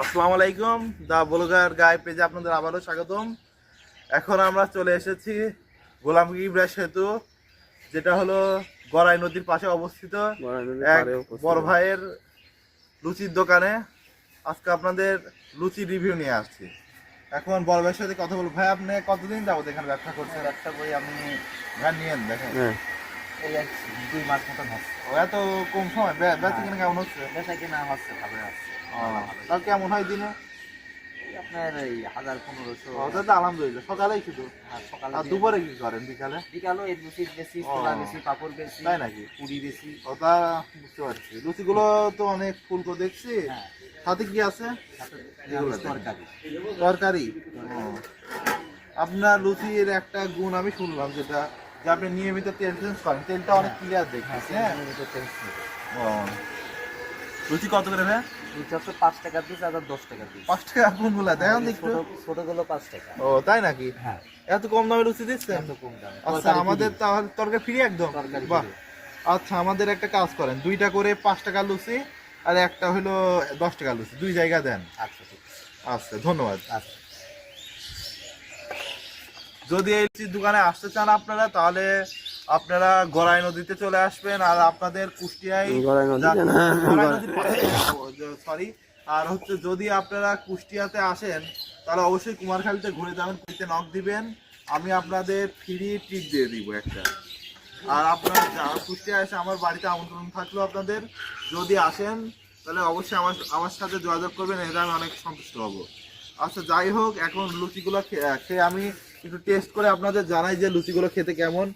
আসসালামু আলাইকুম দা ব্লগার গায়ে পেজে আপনাদের আবারও স্বাগতম। এখন আমরা চলে এসেছি গোলাম ইব্রা সেতু যেটা হলো গড়াই নদীর পাশে অবস্থিত এক বড় ভাইয়ের লুচির দোকানে। আজকে আপনাদের লুচি রিভিউ নিয়ে আসছি। এখন বড় ভাইয়ের সাথে কথা বলব। ভাই আপনি কতদিন যাবত এখানে ব্যবসা করছেন? ব্যবসা করি আপনি ভাই নিয়েন দেখেন। হ্যাঁ। এই দুই মাস মতন হচ্ছে ও এত কম কিনা কেমন হচ্ছে কিনা হচ্ছে ভালো কেমন হয় দিনে আপনার এই হাজার পনেরোশো সকালেই শুধু আর দুপুরে করেন বিকালে বিকালও এই লুচি বেশি। ছোলা বেশি পাপড় নাকি বেশি বুঝতে পারছি তো অনেক ফুলকো দেখছি সাথে কি আছে তরকারি। আপনার লুচির একটা গুণ আমি শুনলাম যেটা যে আপনি নিয়মিত তেল চেঞ্জ করেন। তেলটা অনেক ক্লিয়ার দেখতেছি হ্যাঁ নিয়মিত তেল ও। লুচি কত করে ভাই লুচি হচ্ছে পাঁচ টাকা পিস আর দশ টাকা পিস পাঁচ টাকা কোনগুলা দেখেন তো? একটু ছোটগুলো পাঁচ টাকা। ও তাই নাকি? হ্যাঁ। এত কম দামে লুচি এত কম দামে। আচ্ছা আমাদের free। তাহলে তরকারি ফ্রি একদম? বাহ। আচ্ছা আমাদের একটা কাজ করেন। দুইটা করে পাঁচ টাকা লুচি আর একটা হলো দশ টাকা লুচি। দুই জায়গা দেন। আচ্ছা আচ্ছা ধন্যবাদ। আচ্ছা। যদি এই দোকানে আসতে চান আপনারা তাহলে আপনারা গড়াই নদীতে চলে আসবেন। আর আপনাদের কুষ্টিয়ায় সরি আর হচ্ছে যদি আপনারা কুষ্টিয়াতে আসেন তাহলে অবশ্যই কুমারখালীতে ঘুরে যাবেন পিতে নক দিবেন। আমি আপনাদের ফ্রি ট্রিট দিয়ে দিব একটা। আর আপনারা যারা কুষ্টিয়া এসে আমার বাড়িতে আমন্ত্রণ থাকল আপনাদের যদি আসেন তাহলে অবশ্যই আমার আমার সাথে যোগাযোগ করবেন এটা আমি অনেক সন্তুষ্ট হব। আচ্ছা যাই হোক এখন লুচিগুলো খেয়ে আমি একটু টেস্ট করে আপনাদের জানাই যে লুচিগুলো খেতে কেমন।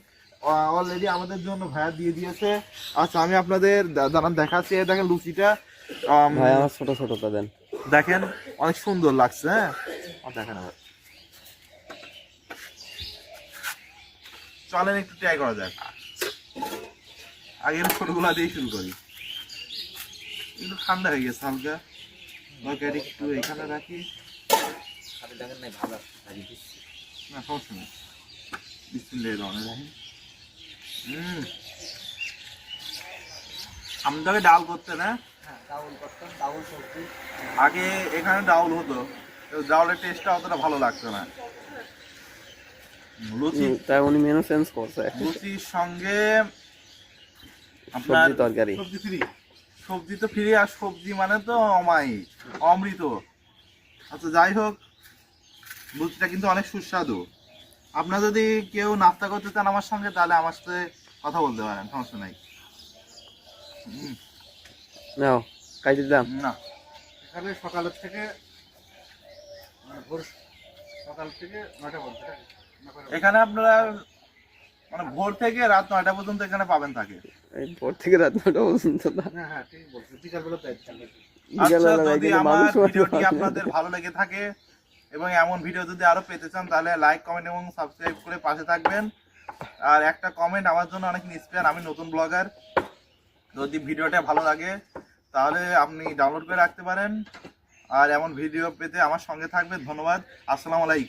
অলরেডি আমাদের জন্য ভাইয়া দিয়ে দিয়েছে। আচ্ছা আমি আপনাদের দাঁড়ান দেখাচ্ছি। দেখেন লুচিটা। আম, ভাই আমার ছোট ছোটটা দেন। দেখেন অনেক সুন্দর লাগছে হ্যাঁ? আর দেখেন এবার চলেন একটু ট্রাই করা যাক। আগের ছোটগুলা দিয়ে শুরু করি। একটু ঠান্ডা হয়ে গেছে হালকা। একটু এখানে রাখি। দেখেন নাই ভালো না সমস্যা নেই। বিসমিল্লাহির রহমানির রহিম হুম ডাল করতে না হ্যাঁ? আগে এখানে ডাউল হতো ডাউলের টেস্টটা অতটা ভালো লাগতো না। লুচি তাই উনি মেনু চেঞ্জ করছে। লুচির সঙ্গে আপনার সবজি তরকারি। সবজি ফ্রি সবজি তো ফ্রি আর সবজি মানে তো অমাই অমৃত। আচ্ছা যাই হোক লুচিটা কিন্তু অনেক সুস্বাদু। আপনার যদি কেউ নাস্তা করতে চান আমার সঙ্গে তাহলে আমার সাথে কথা বলতে পারেন সমস্যা নাই। নাও না। এখানে সকালের থেকে মানে ভোর সকাল থেকে নয়টা পর্যন্ত এখানে আপনারা মানে ভোর থেকে রাত নয়টা পর্যন্ত এখানে পাবেন তাকে। ভোর থেকে রাত নটা পর্যন্ত না। হ্যাঁ হ্যাঁ ঠিক বলছেন। বিকালবেলা তাই আচ্ছা যদি আমার ভিডিওটি। আপনাদের ভালো লেগে থাকে এবং এমন ভিডিও যদি আরও পেতে চান, তাহলে লাইক কমেন্ট এবং সাবস্ক্রাইব করে পাশে থাকবেন। আর একটা কমেন্ট আমার জন্য অনেক ইন্সপায়ার আমি নতুন ব্লগার যদি ভিডিওটা ভালো লাগে, তাহলে আপনি ডাউনলোড করে রাখতে পারেন। আর এমন ভিডিও পেতে আমার সঙ্গে থাকবে ধন্যবাদ। আসসালামু আলাইকুম।